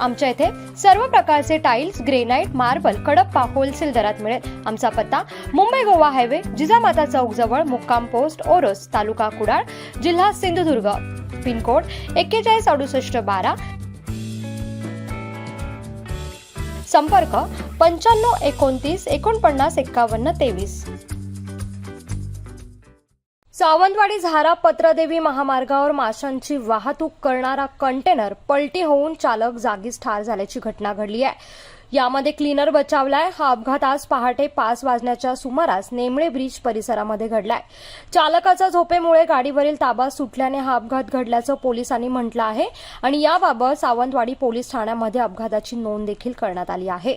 आमच्या इथे सर्व प्रकारचे tiles granite marble Kadappa wholesale दरात मिळेल. आमचा पत्ता मुंबई गोवा हायवे जिजामाता चौक जवळ मुक्काम पोस्ट ओरोस तालुका कुडाळ जिल्हा सिंधुदुर्ग. पिनकोड एक्केचाळीस अडुसष्ट बारा. संपर्क पंच्याण्णव एकोणतीस एकोणपन्नास एक्कावन्न तेवीस. सावंतवाडी झारा पत्रदेवी महामार्गावर माशांची वाहतूक करणारा कंटेनर पलटी होऊन चालक जागीच ठार झाल्याची घटना घडली आहे. यामध्ये क्लीनर बचावलाय. हा अपघात आज पहाटे पाच वाजण्याच्या सुमारास नेमळे ब्रिज परिसरामध्ये घडलाय. चालकाचा झोपेमुळे गाडीवरील ताबा सुटल्याने हा अपघात घडल्याचं पोलिसांनी म्हटलं आहे आणि याबाबत सावंतवाडी पोलीस ठाण्यामध्ये अपघाताची नोंद देखील करण्यात आली आहे.